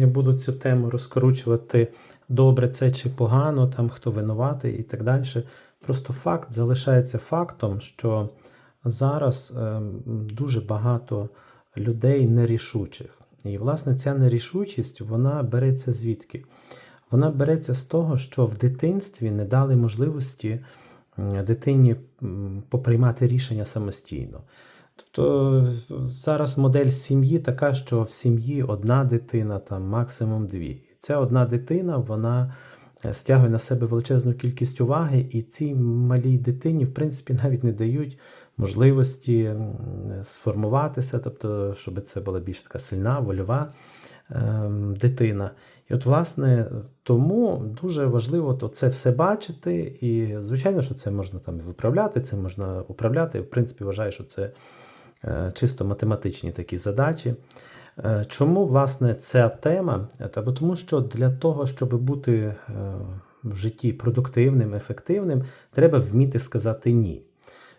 не буду цю тему розкручувати, добре це чи погано, там хто винуватий і так далі. Просто факт залишається фактом, що зараз ем, дуже багато людей нерішучих. І, власне, ця нерішучість вона береться звідки? Вона береться з того, що в дитинстві не дали можливості дитині поприймати рішення самостійно. Тобто зараз модель сім'ї така, що в сім'ї одна дитина, там максимум дві. І ця одна дитина, вона е, стягує на себе величезну кількість уваги, і цій малій дитині, в принципі, навіть не дають можливості сформуватися, тобто, щоб це була більш така сильна, вольова ем, дитина. І от, власне, тому дуже важливо то це все бачити. І, звичайно, що це можна там виправляти, це можна управляти. В принципі, вважаю, що це чисто математичні такі задачі. Е, Чому, власне, ця тема? Е, бо тому, що для того, щоб бути е, в житті продуктивним, ефективним, треба вміти сказати ні.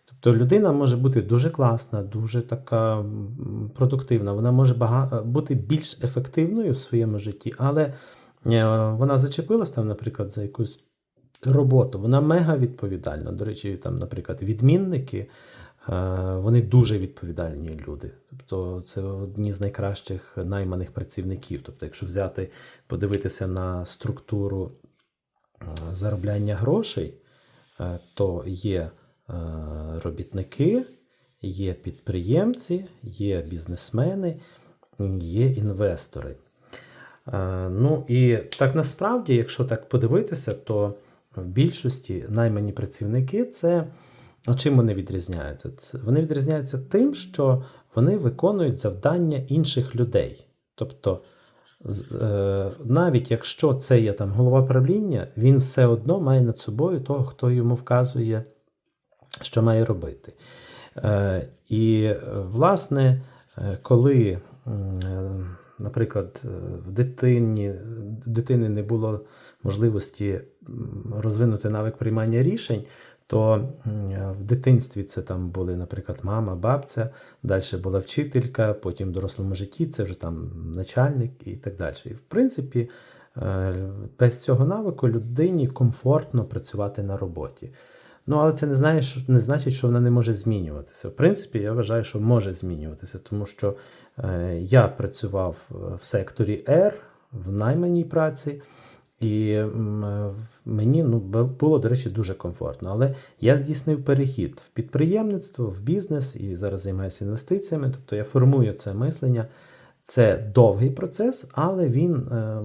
Тобто людина може бути дуже класна, дуже така продуктивна, вона може бути більш ефективною в своєму житті, але е, вона зачепилась там, наприклад, за якусь роботу. Вона мега відповідальна. До речі, там, наприклад, відмінники, е, вони дуже відповідальні люди. Тобто це одні з найкращих найманих працівників. Тобто, якщо взяти, подивитися на структуру е, заробляння грошей, е, то є е, робітники, є підприємці, є бізнесмени, є інвестори. Е, Ну і так насправді, якщо так подивитися, то в більшості наймані працівники це а чим вони відрізняються? Вони відрізняються тим, що вони виконують завдання інших людей. Тобто, е, навіть якщо це є там голова правління, він все одно має над собою того, хто йому вказує, що має робити. Е, і, власне, е, коли, наприклад, в дитині, дитини не було можливості розвинути навик приймання рішень, то в дитинстві це там були, наприклад, мама, бабця, далі була вчителька, потім в дорослому житті це вже там начальник і так далі. І в принципі, е, без цього навику людині комфортно працювати на роботі. Ну, але це не, знає, не значить, що вона не може змінюватися. В принципі, я вважаю, що може змінюватися, тому що е, я працював е, в секторі R, в найманій праці, і е, мені ну, було, до речі, дуже комфортно. Але я здійснив перехід в підприємництво, в бізнес і зараз займаюся інвестиціями. Тобто я формую це мислення. Це довгий процес, але він е,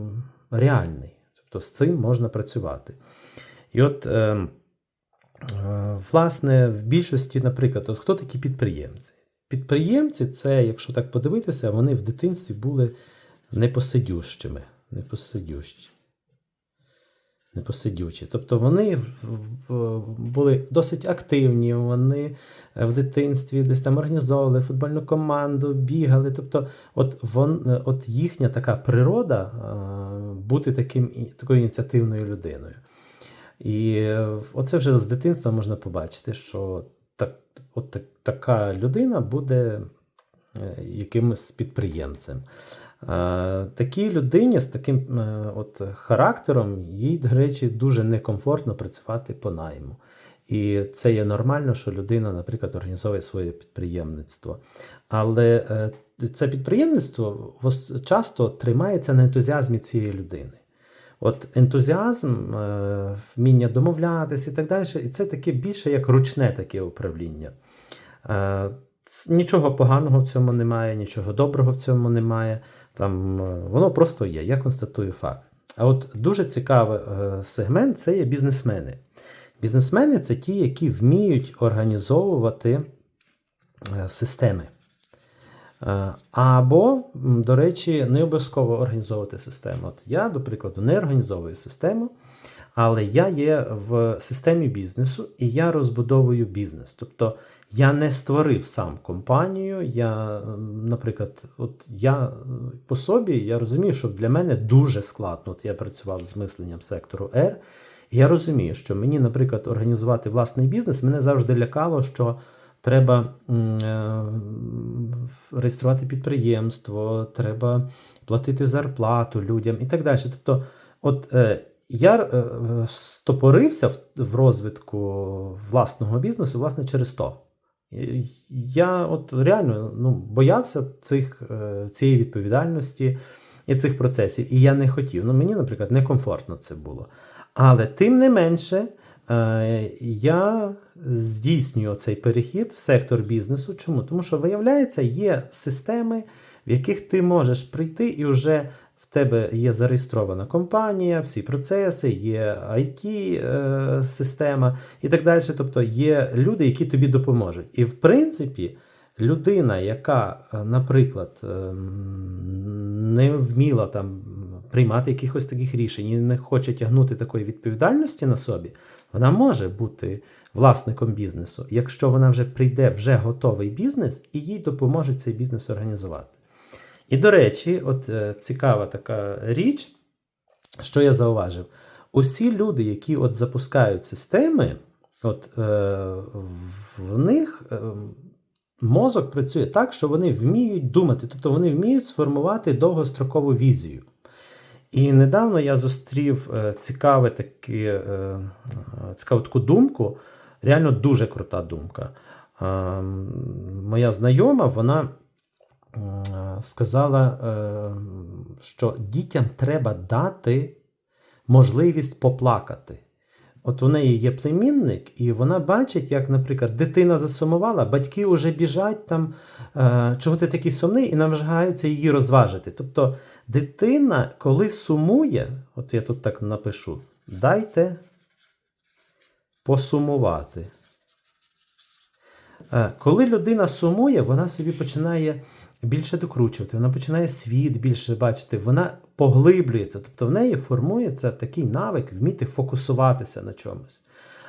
реальний. Тобто з цим можна працювати. І от, е, е, власне, в більшості, наприклад, от хто такі підприємці? Підприємці, це, якщо так подивитися, вони в дитинстві були непосидющими. Непосидющі. Непосидючі. Тобто вони були досить активні, вони в дитинстві десь там організовували футбольну команду, бігали. Тобто, от, вон, от їхня така природа е, бути таким, такою ініціативною людиною. І е, оце вже з дитинства можна побачити, що так, от так, така людина буде е, якимось підприємцем. Е, Такій людині з таким е, от характером, їй, до речі, дуже некомфортно працювати по найму. І це є нормально, що людина, наприклад, організовує своє підприємництво. Але е, це підприємництво часто тримається на ентузіазмі цієї людини. От ентузіазм, вміння домовлятися і так далі, і це таке більше як ручне таке управління. Нічого поганого в цьому немає, нічого доброго в цьому немає. Там, е, воно просто є, я констатую факт. А от дуже цікавий е, сегмент це є бізнесмени. Бізнесмени це ті, які вміють організовувати е, системи. Або, до речі, не обов'язково організовувати систему. От я, до прикладу, не організовую систему, але я є в системі бізнесу і я розбудовую бізнес. Тобто я не створив сам компанію. Я, наприклад, от я е, по собі я розумію, що для мене дуже складно. От я працював з мисленням сектору R, я розумію, що мені, наприклад, організувати власний бізнес мене завжди лякало, що треба е, реєструвати підприємство, треба платити зарплату людям і так далі. Тобто, от е, я стопорився в розвитку власного бізнесу, власне, через то. Я от реально ну, боявся цих, е, цієї відповідальності і цих процесів. І я не хотів. Ну, мені, наприклад, некомфортно це було. Але тим не менше, е, я здійснюю цей перехід в сектор бізнесу. Чому? Тому що, виявляється, є системи, в яких ти можеш прийти і вже тебе є зареєстрована компанія, всі процеси, є IT-система і так далі. Тобто є люди, які тобі допоможуть. І в принципі, людина, яка, е, наприклад, ем, не вміла там приймати якихось таких рішень і не хоче тягнути такої відповідальності на собі, вона може бути власником бізнесу, якщо вона вже прийде вже готовий бізнес і їй допоможе цей бізнес організувати. І, до речі, от е, цікава така річ, що я зауважив: усі люди, які от запускають системи, от е, в них е, мозок працює так, що вони вміють думати, тобто вони вміють сформувати довгострокову візію. І недавно я зустрів цікаве таке, е, цікаву таку думку, реально дуже крута думка. Е, Моя знайома, вона сказала, е, що дітям треба дати можливість поплакати. От у неї є племінник, і вона бачить, як, наприклад, дитина засумувала, батьки вже біжать там, е, чого ти такий сумний, і намагаються її розважити. Тобто дитина, коли сумує, от я тут так напишу, дайте посумувати. Е, Коли людина сумує, вона собі починає більше докручувати, вона починає світ більше бачити, вона поглиблюється, тобто в неї формується такий навик вміти фокусуватися на чомусь.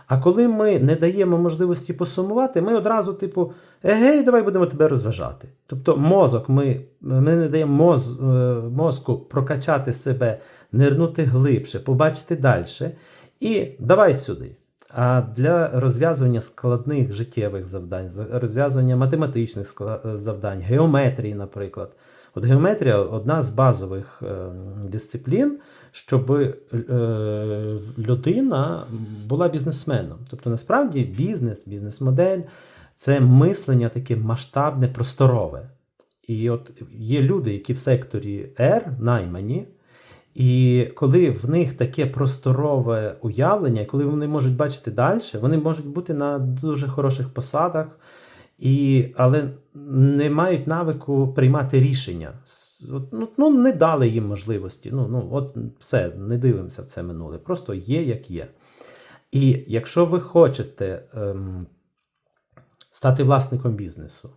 А коли ми не даємо можливості посумувати, ми одразу, типу, егей, давай будемо тебе розважати. Тобто мозок, ми ми не даємо моз, е, мозку прокачати себе, нирнути глибше, побачити далі. І давай сюди. А для розв'язування складних життєвих завдань, розв'язування математичних завдань, геометрії, наприклад. От геометрія одна з базових е, дисциплін, щоб е, людина була бізнесменом. Тобто, насправді, бізнес, бізнес-модель це мислення таке масштабне, просторове. І от є люди, які в секторі R наймані. І коли в них таке просторове уявлення, коли вони можуть бачити далі, вони можуть бути на дуже хороших посадах, і, але не мають навику приймати рішення. Ну, ну Не дали їм можливості. Ну, ну, от все, не дивимося в це минуле. Просто є, як є. І якщо ви хочете ем, стати власником бізнесу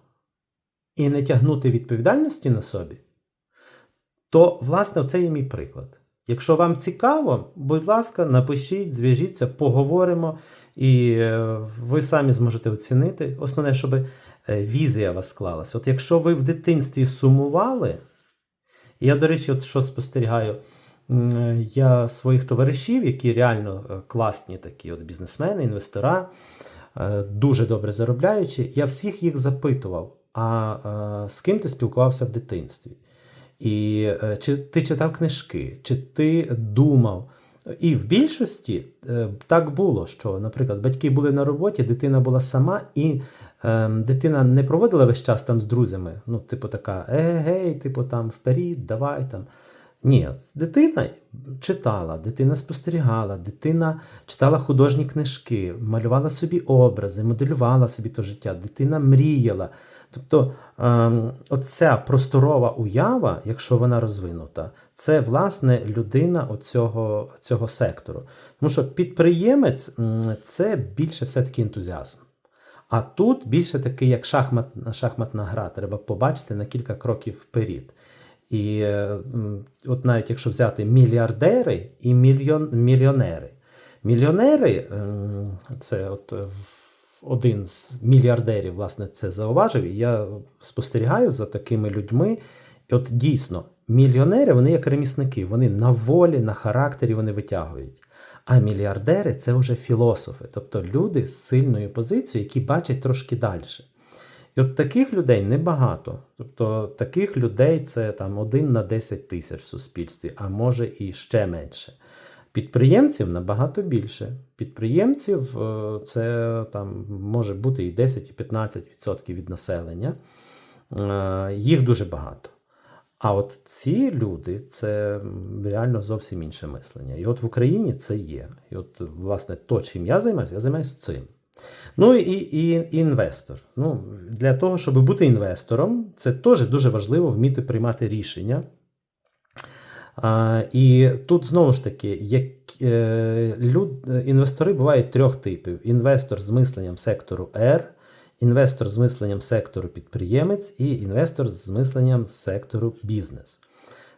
і не тягнути відповідальності на собі то, власне, це є мій приклад. Якщо вам цікаво, будь ласка, напишіть, зв'яжіться, поговоримо, і е, ви самі зможете оцінити. Основне, щоб е, візія вас склалася. От якщо ви в дитинстві сумували, я, до речі, от що спостерігаю, я своїх товаришів, які реально е, класні такі от бізнесмени, інвестора, дуже добре заробляючи, я всіх їх запитував, а з ким ти спілкувався в дитинстві? І е, чи ти читав книжки, чи ти думав. І в більшості е, так було, що, наприклад, батьки були на роботі, дитина була сама, і е, дитина не проводила весь час там з друзями. Ну, типу, така, егей, типу, там вперед, давай там. Ні, дитина читала, дитина спостерігала, дитина читала художні книжки, малювала собі образи, моделювала собі то життя, дитина мріяла. Тобто ем, оця просторова уява, якщо вона розвинута, це власне людина оцього, цього сектору. Тому що підприємець це більше все-таки ентузіазм. А тут більше такий, як шахмат, шахматна гра, треба побачити на кілька кроків вперед. І от навіть якщо взяти мільярдери і мільйон, мільйонери. Мільйонери це от один з мільярдерів, власне, це зауважив. І я спостерігаю за такими людьми. І от дійсно, мільйонери вони як ремісники, вони на волі, на характері вони витягують. А мільярдери це вже філософи, тобто люди з сильною позицією, які бачать трошки далі. І от таких людей небагато. Тобто таких людей це там 1 на 10 тисяч в суспільстві, а може і ще менше. Підприємців набагато більше. Підприємців е, це там може бути і 10, і 15% від населення. Е, Їх дуже багато. А от ці люди це реально зовсім інше мислення. І от в Україні це є. І от, власне, то, чим я займаюся, я займаюся цим. Ну і, і, і інвестор. Ну, для того, щоб бути інвестором, це теж дуже важливо вміти приймати рішення. А, і тут знову ж таки, як, е, люд, інвестори бувають трьох типів: інвестор з мисленням сектору R, інвестор з мисленням сектору підприємець і інвестор з мисленням сектору бізнес.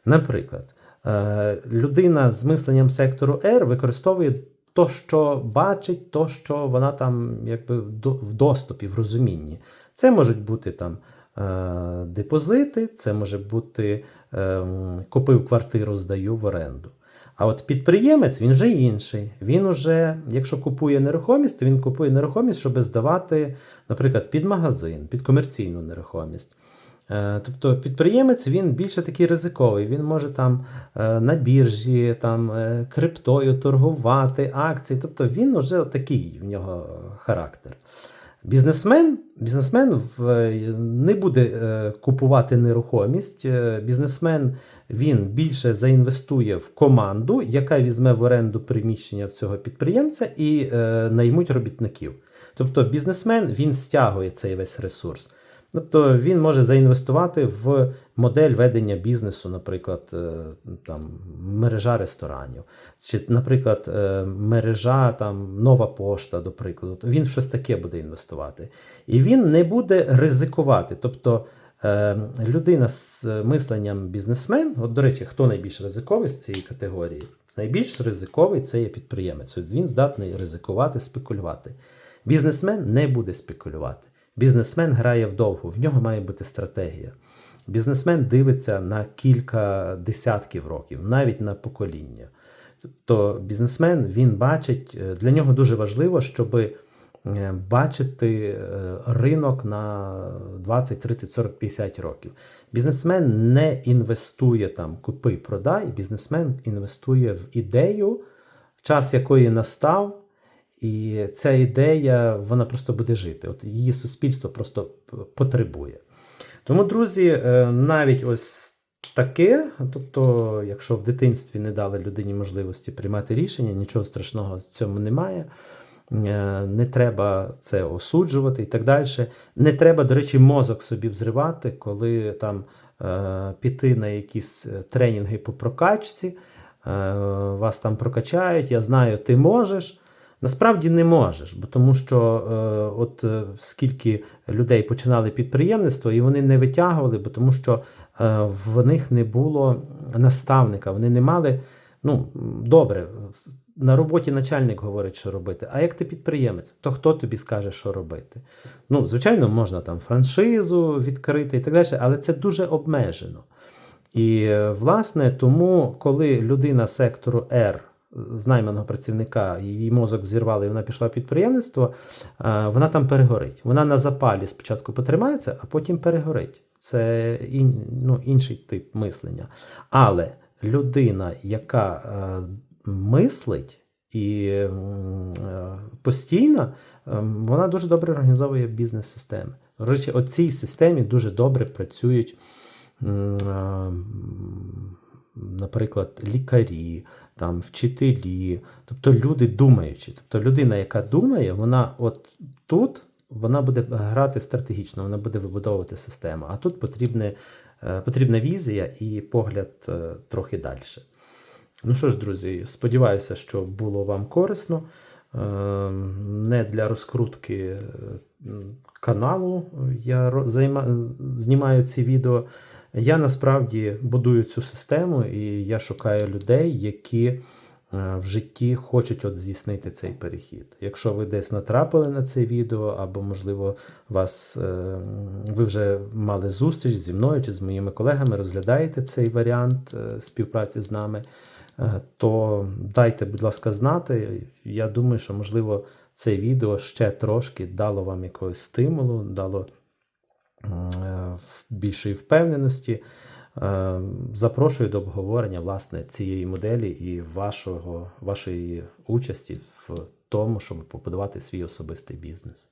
Наприклад, е, людина з мисленням сектору R використовує то, що бачить, то, що вона там якби в доступі, в розумінні. Це можуть бути там е, депозити, це може бути е, купив квартиру, здаю в оренду. А от підприємець він вже інший. Він уже, якщо купує нерухомість, то він купує нерухомість, щоб здавати, наприклад, під магазин, під комерційну нерухомість. Е, Тобто підприємець він більше такий ризиковий. Він може там е, на біржі, там е, криптою торгувати, акції. Тобто він вже такий в нього характер. Бізнесмен, бізнесмен не буде купувати нерухомість. Бізнесмен він більше заінвестує в команду, яка візьме в оренду приміщення цього підприємця і наймуть робітників. Тобто бізнесмен він стягує цей весь ресурс. Тобто він може заінвестувати в модель ведення бізнесу, наприклад, е, там, мережа ресторанів, чи, наприклад, е, мережа там, нова пошта, до прикладу. Він в щось таке буде інвестувати. І він не буде ризикувати. Тобто е, людина з мисленням бізнесмен, от, до речі, хто найбільш ризиковий з цієї категорії? Найбільш ризиковий це є підприємець. Він здатний ризикувати, спекулювати. Бізнесмен не буде спекулювати. Бізнесмен грає вдовго, в нього має бути стратегія. Бізнесмен дивиться на кілька десятків років, навіть на покоління. Тобто бізнесмен він бачить, е, для нього дуже важливо, щоб бачити е, ринок на 20, 30, 40, 50 років. Бізнесмен не інвестує там купи, продай, бізнесмен інвестує в ідею, час якої настав. І ця ідея вона просто буде жити. От її суспільство просто потребує. Тому, друзі, е, навіть ось таке, тобто, якщо в дитинстві не дали людині можливості приймати рішення, нічого страшного в цьому немає. Е, Не треба це осуджувати і так далі. Не треба, до речі, мозок собі взривати, коли там е, піти на якісь тренінги по прокачці, вас там прокачають, я знаю, ти можеш. Насправді не можеш, бо тому що е, от е, скільки людей починали підприємництво, і вони не витягували, бо тому що е, в них не було наставника, вони не мали. Ну, добре, на роботі начальник говорить, що робити. А як ти підприємець, то хто тобі скаже, що робити? Ну, звичайно, можна там франшизу відкрити і так далі, але це дуже обмежено. І, е, власне, тому, коли людина сектору R з найманого працівника, її мозок взірвали, і вона пішла в підприємництво, е, вона там перегорить. Вона на запалі спочатку потримається, а потім перегорить. Це ін, ну, інший тип мислення. Але людина, яка е, мислить і е, постійно, вона дуже добре організовує бізнес-системи. Речі, у цій системі дуже добре працюють. Наприклад, лікарі, там, вчителі, тобто люди думаючі. Тобто людина, яка думає, вона от тут вона буде грати стратегічно, вона буде вибудовувати систему. А тут потрібне, е, потрібна візія і погляд е, трохи далі. Ну що ж, друзі, сподіваюся, що було вам корисно. Е, Не для розкрутки каналу я знімаю ці відео. Я насправді будую цю систему, і я шукаю людей, які е, в житті хочуть от здійснити цей перехід. Якщо ви десь натрапили на це відео, або, можливо, вас, е, ви вже мали зустріч зі мною чи з моїми колегами, розглядаєте цей варіант е, співпраці з нами, то дайте, будь ласка, знати. Я думаю, що, можливо, це відео ще трошки дало вам якогось стимулу, дало більшої впевненості. Е, Запрошую до обговорення власне цієї моделі і вашого, вашої участі в тому, щоб побудувати свій особистий бізнес.